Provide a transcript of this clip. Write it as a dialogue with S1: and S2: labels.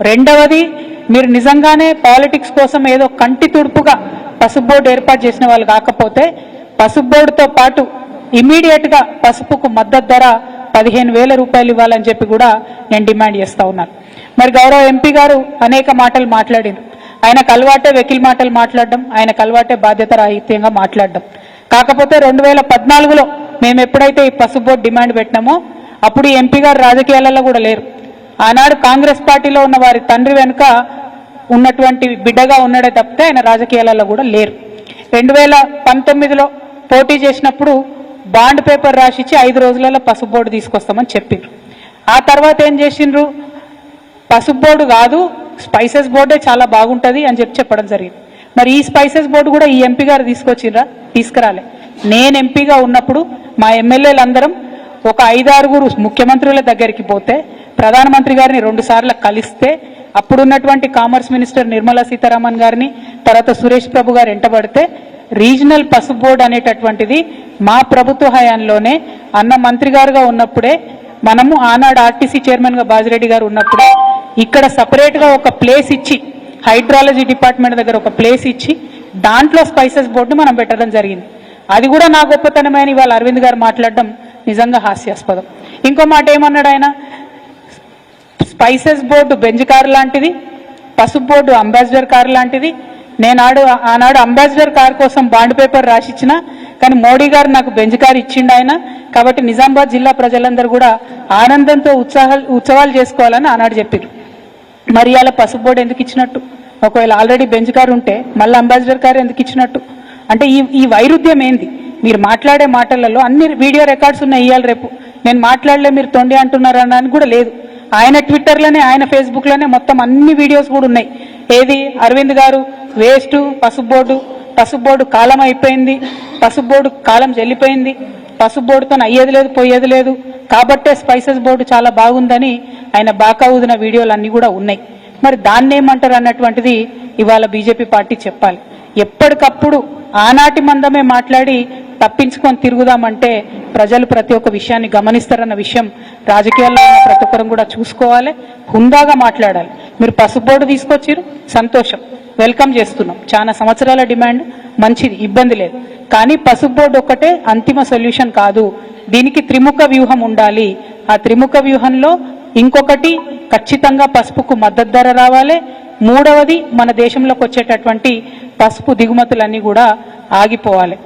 S1: రెండవది మీరు నిజంగానే పాలిటిక్స్ కోసం ఏదో కంటి తుడుపుగా పసుపు బోర్డు ఏర్పాటు చేసిన వాళ్ళు కాకపోతే పసుపు బోర్డుతో పాటు ఇమీడియట్గా పసుపుకు మద్దతు ధర పదిహేను వేల రూపాయలు ఇవ్వాలని చెప్పి కూడా నేను డిమాండ్ చేస్తా ఉన్నాను మరి గౌరవ ఎంపీ గారు అనేక మాటలు మాట్లాడారు. ఆయనకు అలవాటే వెకిల్ మాటలు మాట్లాడడం ఆయనకు అలవాటే బాధ్యత రాహిత్యంగా మాట్లాడడం. కాకపోతే రెండు వేల పద్నాలుగులో మేము ఎప్పుడైతే ఈ పసుపు బోర్డు డిమాండ్ పెట్టినామో అప్పుడు ఈ ఎంపీ గారు రాజకీయాలలో కూడా లేరు. ఆనాడు కాంగ్రెస్ పార్టీలో ఉన్న వారి తండ్రి వెనుక ఉన్నటువంటి బిడ్డగా ఉన్నాడే తప్పితే ఆయన రాజకీయాలలో కూడా లేరు. రెండు వేల పంతొమ్మిదిలో పోటీ చేసినప్పుడు బాండ్ పేపర్ రాసిచ్చి ఐదు రోజులలో పసుపు బోర్డు తీసుకొస్తామని చెప్పిండ్రు ఆ తర్వాత ఏం చేసిండ్రు? పసుపు బోర్డు కాదు స్పైసెస్ బోర్డే చాలా బాగుంటుంది అని చెప్పి చెప్పడం జరిగింది. మరి ఈ స్పైసెస్ బోర్డు కూడా ఈ ఎంపీ గారు తీసుకొచ్చిర్రా? తీసుకురాలే. నేను ఎంపీగా ఉన్నప్పుడు మా ఎమ్మెల్యేలందరం ఒక ఐదారుగురు ముఖ్యమంత్రుల దగ్గరికి పోతే ప్రధానమంత్రి గారిని రెండు సార్లు కలిస్తే అప్పుడున్నటువంటి కామర్స్ మినిస్టర్ నిర్మలా సీతారామన్ గారిని తర్వాత సురేష్ ప్రభు గారు ఎంటబడితే రీజనల్ పసుపు బోర్డు అనేటటువంటిది మా ప్రభుత్వ హయాంలోనే అన్న మంత్రి గారుగా ఉన్నప్పుడే మనము ఆనాడు ఆర్టీసీ చైర్మన్గా బాజిరెడ్డి గారు ఉన్నప్పుడే ఇక్కడ సపరేట్గా ఒక ప్లేస్ ఇచ్చి హైడ్రాలజీ డిపార్ట్మెంట్ దగ్గర ఒక ప్లేస్ ఇచ్చి దాంట్లో స్పైసెస్ బోర్డు మనం పెట్టడం జరిగింది. అది కూడా నా గొప్పతనమే అని ఇవాళ అరవింద్ గారు మాట్లాడడం నిజంగా హాస్యాస్పదం. ఇంకో మాట ఏమన్నాడు ఆయన? స్పైసెస్ బోర్డు బెంజ్ కార్ లాంటిది పసుపు బోర్డు అంబాసిడర్ కార్ లాంటిది. నేనాడు ఆనాడు అంబాసిడర్ కార్ కోసం బాండ్ పేపర్ రాసిచ్చిన కానీ మోడీ గారు నాకు బెంజ్ కార్ ఇచ్చిండు ఆయన. కాబట్టి నిజామాబాద్ జిల్లా ప్రజలందరూ కూడా ఆనందంతో ఉత్సాహాలు ఉత్సవాలు చేసుకోవాలని ఆనాడు చెప్పారు మరి అలా పసుపు బోర్డు ఎందుకు ఇచ్చినట్టు? ఒకవేళ ఆల్రెడీ బెంచ్ కార్ ఉంటే మళ్ళీ అంబాసిడర్ కార్ ఎందుకు ఇచ్చినట్టు? అంటే ఈ ఈ వైరుధ్యం ఏంది? మీరు మాట్లాడే మాటలలో అన్ని వీడియో రికార్డ్స్ ఉన్నాయి ఇవాళ రేపు. నేను మాట్లాడలే మీరు తొండి అంటున్నారు అని కూడా లేదు. ఆయన ట్విట్టర్లోనే ఆయన ఫేస్బుక్లోనే మొత్తం అన్ని వీడియోస్ కూడా ఉన్నాయి. ఏది? అరవింద్ గారు వేస్ట్ పసుపు బోర్డు పసుపు బోర్డు కాలం అయిపోయింది పసుపు బోర్డు కాలం చెల్లిపోయింది పసుపు బోర్డుతో అయ్యేది లేదు పోయేది లేదు. కాబట్టే స్పైసెస్ బోర్డు చాలా బాగుందని ఆయన బాకా ఊదిన వీడియోలు కూడా ఉన్నాయి. మరి దాన్ని ఏమంటారు అన్నటువంటిది ఇవాళ బీజేపీ పార్టీ చెప్పాలి. ఎప్పటికప్పుడు ఆనాటి మందమే మాట్లాడి తప్పించుకొని తిరుగుదామంటే ప్రజలు ప్రతి ఒక్క విషయాన్ని గమనిస్తారన్న విషయం రాజకీయాల్లో ఉన్న ప్రతి ఒక్కరం కూడా చూసుకోవాలి హుందాగా మాట్లాడాలి. మీరు పసుపు బోర్డు సంతోషం. వెల్కమ్ చేస్తున్నాం. చాలా సంవత్సరాల డిమాండ్ మంచిది ఇబ్బంది లేదు. కానీ పసుపు బోర్డు ఒక్కటే అంతిమ సొల్యూషన్ కాదు. దీనికి త్రిముఖ వ్యూహం ఉండాలి. ఆ త్రిముఖ వ్యూహంలో ఇంకొకటి ఖచ్చితంగా పసుపుకు మద్దతు ధర రావాలి. మూడవది మన దేశంలోకి వచ్చేటటువంటి పసుపు దిగుమతులన్నీ కూడా ఆగిపోవాలి.